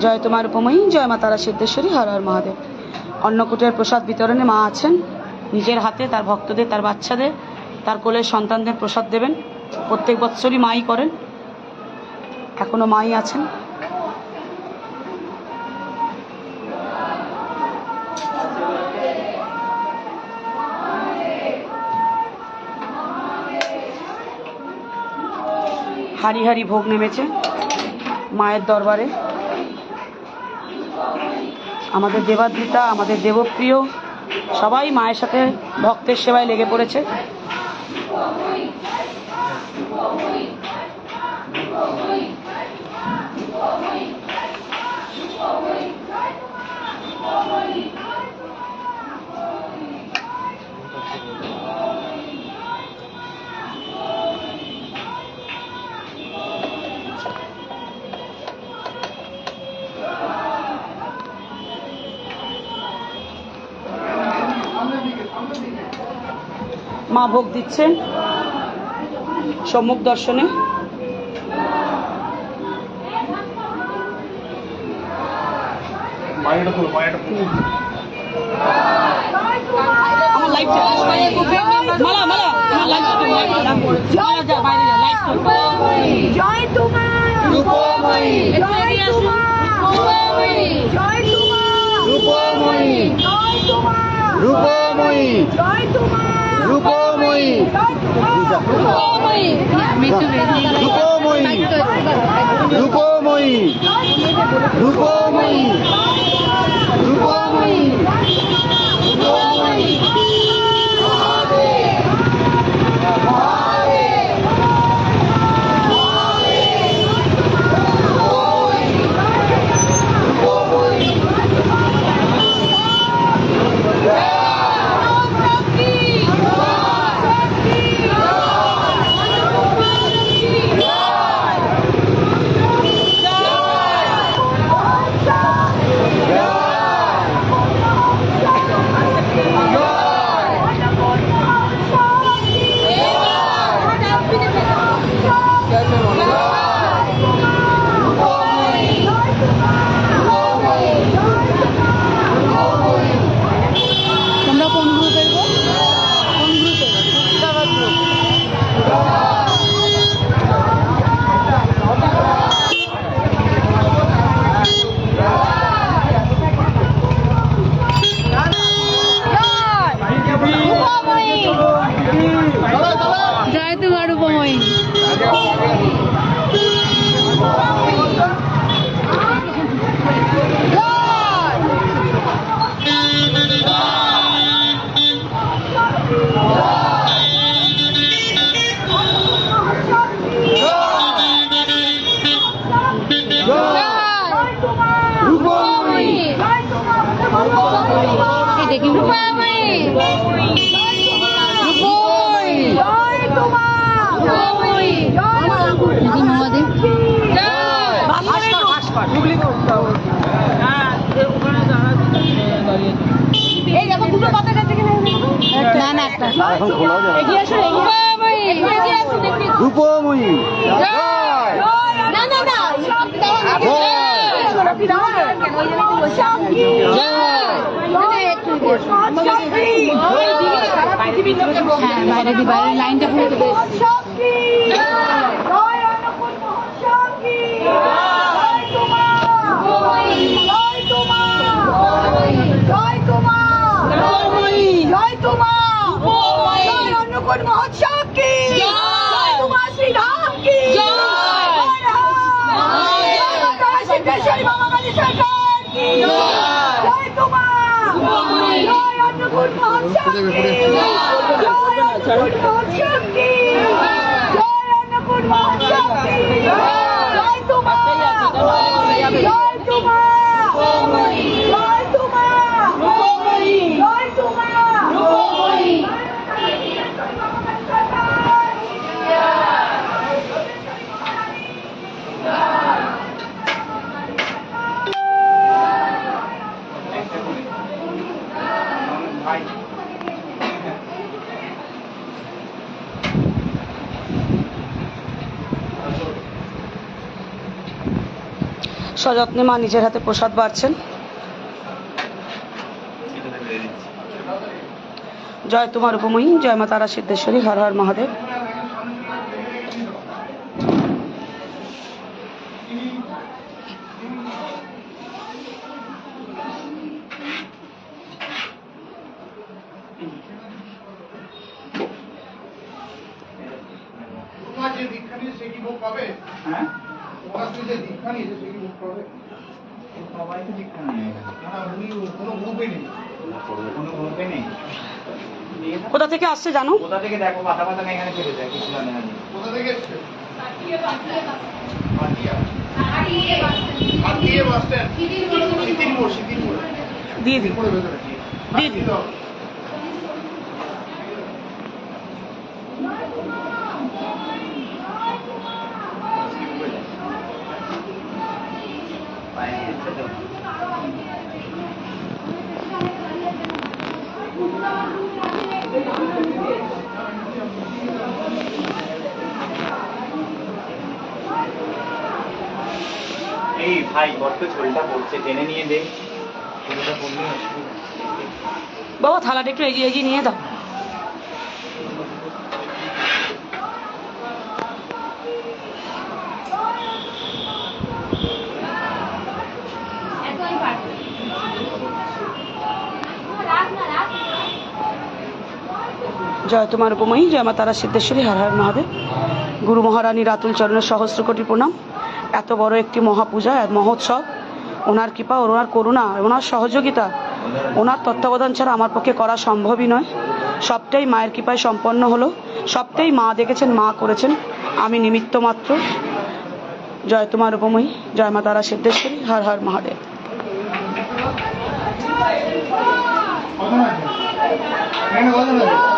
জয় তোমার উপময়ী, জয় মা তারা সিদ্ধেশ্বরী, হর হর মহাদেব। অন্নকূটের প্রসাদ বিতরণে মা আছেন। নিজের হাতে তার ভক্তদের, তার বাচ্চাদের, তার কোলের সন্তানদের প্রসাদ দেবেন। প্রত্যেক বৎসরই মাই করেন। এখনও মাই আছেন। হারি হারি ভোগ নেমেছে। মায়ের দরবারে। আমাদের দেবাদ্রিতা আমাদের দেবপ্রিয় সবাই মায়ের সাথে ভক্তের সেবায় লেগে পড়েছে। মা ভোগ দিচ্ছেন সম্মুখ দর্শনে। মায়েরটা খোলো মায়েরটা খোলো আমার লাইভ মালা মালা আমার লাইভ মালা। যা বাইরে যা লাইভ জয় তোমার। রূপময়ী। জয় তোমার। জয় তোমার। রূপময়ী। জয় তোমার রূপময়ী জয় তোমার রূপময়ী জয় তোমার রূপময়ী রূপময়ী রূপময়ী রূপময়ী রূপময়ী বাইরে দি বাইরের লাইনটা পুরো তো মহোৎসব কি জয় তোমার শ্রীরাম কি জয় সিদ্ধেশ্বরী বাবা কালী সরকার কি জয় তোমার জয় অন্নকূট মহোৎসব কি জয় অন্নকূট মহোৎসব কি জয় অন্নকূট মহোৎসব কি জয় তোমার জয় তোমার জয় তোমার জয় তোমার সযত্নে মা নিজের হাতে প্রসাদ বাড়ছেন। জয় তোমার উপময়ী জয় মা তারা সিদ্ধেশ্বরী হর হর মহাদেব। পাবে? হ্যাঁ? দীক্ষা নিয়েছে সে কি ভোগ পাবে সবাই তো দীক্ষা নিয়ে। না না, উনি কোনো গ্রুপে নেই? কোনো গ্রুপে নেই? কোথা থেকে আসছে জানো? কোথা থেকে দেখো মাথা মাথা এখানে ফেলে যায় কিছু জানে না কোথা থেকে এসছে? দিয়ে এই ভাই, বড্ড ঝোলটা পড়ছে টেনে নিয়ে দে। বাবা, থালাটা একটু এগিয়ে এগিয়ে নিয়ে দাও। জয়, তোমার উপময়ী জয় মা তারা সিদ্ধেশ্বরী হর হর মহাদেব। গুরু মহারানী রাতুল চরণের সহস্র কোটি প্রণাম। এত বড় একটি মহাপূজা মহোৎসব। ওনার কৃপা, ওনার করুণা, ওনার সহযোগিতা, ওনার তত্ত্বাবধান ছাড়া আমার পক্ষে করা সম্ভবই নয়। সবটাই মায়ের কৃপায় সম্পন্ন হলো। সবটাই মা দেখেছেন, মা করেছেন। আমি নিমিত্ত মাত্র। জয় তোমার উপময়ী জয় মা তারা সিদ্ধেশ্বরী হর হর মহাদেব। কজন আছে